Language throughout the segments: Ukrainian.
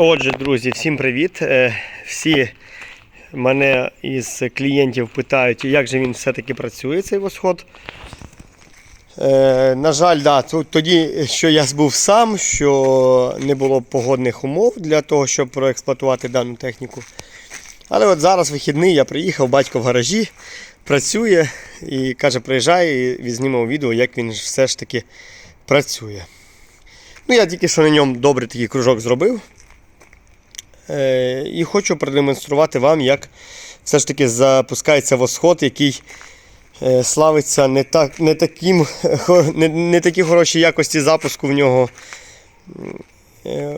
Отже, друзі, всім привіт. Е, Всі мене із клієнтів питають, як же він все-таки працює, цей восход. Е, на жаль, да, тоді, що я був сам, що не було погодних умов для того, щоб проексплуатувати дану техніку. Але от зараз вихідний, я приїхав, батько в гаражі, працює і каже, приїжджай і візьмемо відео, як він все ж таки працює. Ну, я тільки що на ньому добрий такий кружок зробив. Е, і хочу продемонструвати вам, як все ж таки запускається восход, який е, славиться не, так, не, таким, не, не такі хороші якості запуску в нього, е,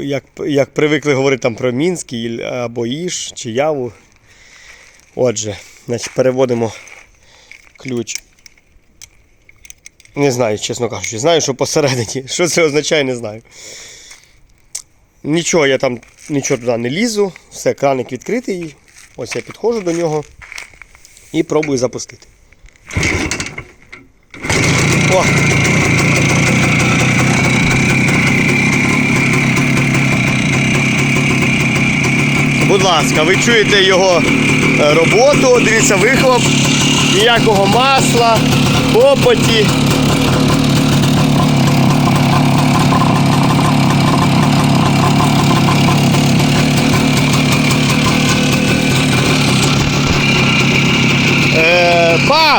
як, як привикли говорити там про Мінський або Іж чи Яву. Отже, значить, переводимо ключ. Не знаю, чесно кажучи. Знаю, що посередині. Що це означає, не знаю. Нічого, я там нічого туди не лізу, все, краник відкритий. Ось я підходжу до нього і пробую запустити. О! Будь ласка, ви чуєте його е, роботу, дивіться вихлоп, ніякого масла, копоті. Е, пап!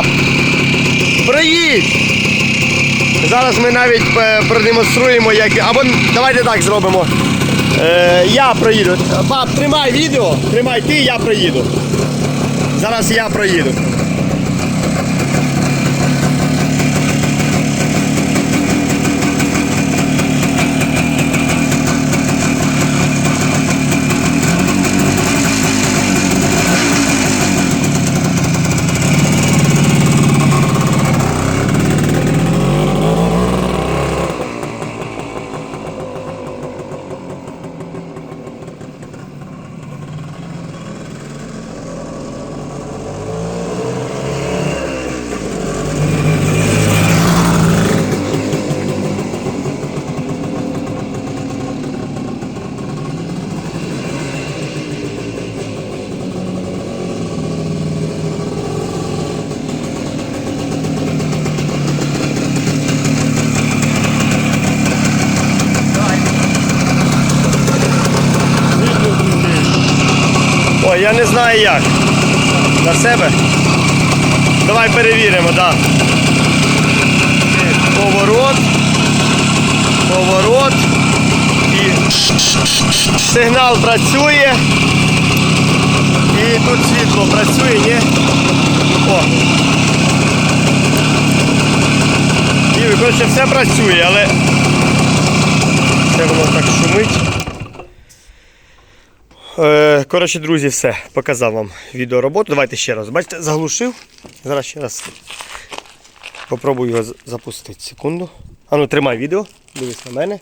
Приїдь! Зараз ми навіть е, продемонструємо, як. Або давайте так зробимо. Е, я проїду. Пап, тримай відео, тримай ти, я проїду. Зараз я проїду. Я не знаю як. На себе. Давай перевіримо, так. Да. Поворот. Поворот. І сигнал працює. І тут світло працює, ні? О. І коротше, все працює, але це воно так шумить. Е, Коротше, друзі, все. Показав вам відеороботу. Давайте ще раз. Бачите, заглушив. Зараз ще раз попробую його запустити. Секунду. А ну тримай відео. Дивись на мене.